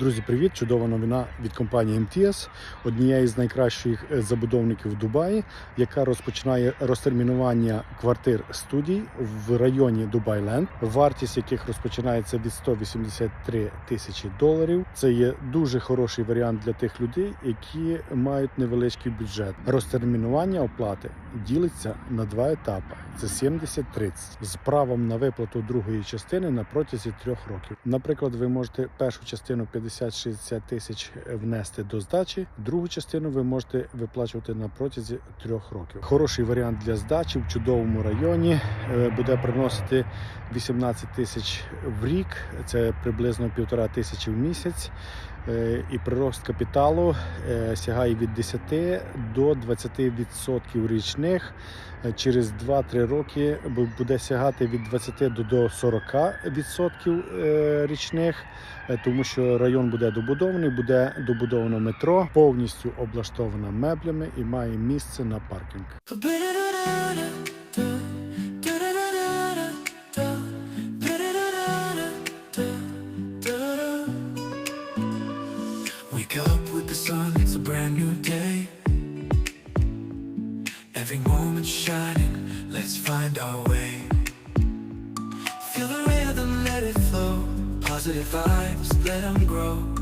Друзі, привіт! Чудова новина від компанії MTS, однієї з найкращих е, забудовників в Дубаї, яка розпочинає розтермінування квартир студій в районі Дубайленд, вартість яких розпочинається від 183 тисячі доларів. Це є дуже хороший варіант для тих людей, які мають невеличкий бюджет. Розтермінування оплати ділиться на два етапи: це 70-30 з правом на виплату другої частини на протязі трьох років. Наприклад, ви можете першу частину 50-60 тисяч внести до здачі, другу частину ви можете виплачувати на протязі трьох років. Хороший варіант для здачі в чудовому районі е, буде приносити 18 тисяч в рік, це приблизно півтора тисячі в місяць. Е, І прирост капіталу е, сягає від 10 до 20% річних. Е, Через 2-3 роки буде сягати від 20 до- до 40% е, річних, тому що район буде добудований, буде добудовано метро, повністю облаштована меблями і має місце на паркінг. The sun, it's a brand new day. Every moment shining, let's find our way. Feel the rhythm, let it flow. Positive vibes, let them grow.